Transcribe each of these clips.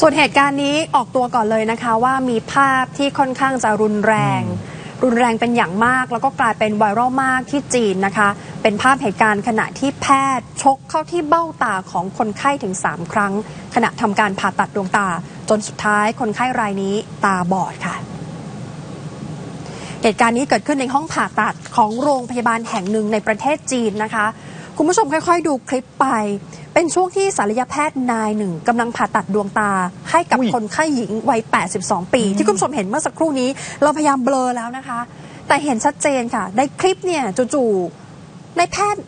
ส่วนเหตุการณ์นี้ออกตัวก่อนเลยนะคะ ว่ามีภาพที่ค่อนข้างจะรุนแรง รุนแรงเป็นอย่างมาก แล้วก็กลายเป็นไวรัลมากที่จีนนะคะ เป็นภาพเหตุการณ์ขณะที่แพทย์ชกเข้าที่เบ้าตาของคนไข้ถึง 3 ครั้ง ขณะทำการผ่าตัดดวงตา จนสุดท้ายคนไข้รายนี้ตาบอดค่ะเหตุการณ์นี้เกิดขึ้นในห้องผ่าตัดของโรงพยาบาลแห่งหนึ่งในประเทศจีนนะคะ คุณผู้ชมค่อย ๆ ดูคลิปไป เป็นช่วงที่ศัลยแพทย์นายหนึ่งกำลังผ่าตัดดวงตา ให้กับอุ้ยคนไข้หญิงวัย 82 ปี ที่คุณผู้ชมเห็นเมื่อสักครู่นี้ เราพยายามเบลอแล้วนะคะ แต่เห็นชัดเจนค่ะ ในคลิปเนี่ยจู่ๆในแพทย์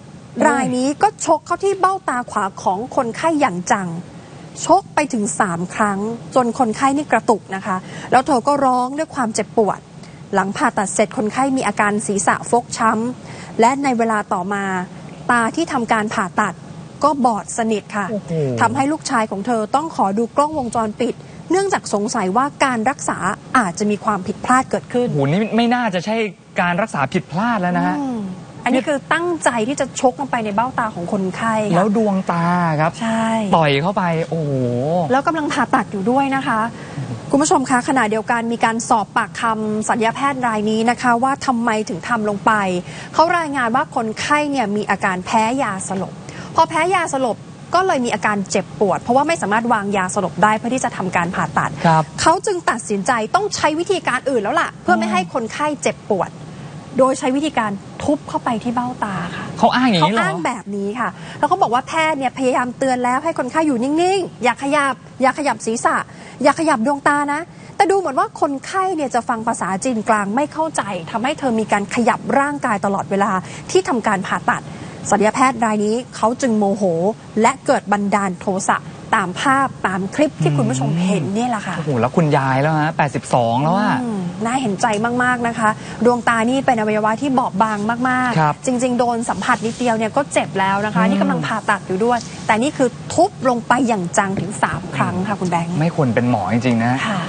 รายนี้ก็ชกเข้าที่เบ้าตาขวาของคนไข้อย่างจังชกไปถึง 3 ครั้ง จนคนไข้นี่กระตุกนะคะ แล้วเธอก็ร้องด้วยความเจ็บปวด หลังผ่าตัดเสร็จคนไข้มีอาการศีรษะฟกช้ำ และในเวลาต่อมา ตาที่ทำการผ่าตัดก็บอดสนิทค่ะโอ้โหทำให้ลูกชายของเธอต้องขอดูกล้องวงจรปิด เนื่องจากสงสัยว่าการรักษาอาจจะมีความผิดพลาดเกิดขึ้นโอ้โหนี่ไม่น่าจะใช่การรักษาผิดพลาดแล้วนะฮะอืมอันนี้คือตั้งใจที่จะชกลงไปในเบ้าตาของคนไข้ค่ะแล้วดวงตาครับใช่ต่อยเข้าไป โอ้โหแล้วกำลังผ่าตัดอยู่ด้วยนะคะ คุณผู้ชมคะขณะเดียวกันมีการสอบปากคำสัญญาแพทย์รายนี้นะคะ ว่าทำไมถึงทำลงไป เขารายงานว่าคนไข้เนี่ยมีอาการแพ้ยาสลบ พอแพ้ยาสลบก็เลยมีอาการเจ็บปวด เพราะว่าไม่สามารถวางยาสลบได้เพื่อที่จะทำการผ่าตัดครับเขาจึงตัดสินใจต้องใช้วิธีการอื่นแล้วล่ะ เพื่อไม่ให้คนไข้เจ็บปวด โดยใช้วิธีการทุบเข้าไปที่เบ้าตาค่ะ เขาอ้างอย่างเขานี้เหรออ้างแบบนี้ค่ะ แล้วเขาบอกว่าแพทย์เนี่ยพยายามเตือนแล้วให้คนไข้อยู่นิ่งๆ อย่าขยับ อย่าขยับศีรษะ อย่าขยับดวงตานะ แต่ดูเหมือนว่าคนไข้เนี่ยจะฟังภาษาจีนกลางไม่เข้าใจทำให้เธอมีการขยับร่างกายตลอดเวลาที่ทำการผ่าตัดศัลยแพทย์รายนี้เขาจึงโมโห และเกิดบันดาลโทสะ ตามภาพตามคลิปที่คุณผู้ชมเห็นนี่แหละค่ะ โอ้โหแล้วคุณยายแล้วฮะ82 แล้วอะอืมน่าเห็นใจมาก ๆ นะคะ ดวงตานี่เป็นอวัยวะที่บอบบางมาก ครับๆ จริง ๆ โดนสัมผัสนิดเดียวเนี่ยก็เจ็บแล้วนะคะ อืม นี่กำลังผ่าตัดอยู่ด้วย แต่นี่คือทุบลงไปอย่างจังถึง 3 ครั้งค่ะคุณแบงค์ ไม่ควรเป็นหมอจริงๆนะ ค่ะ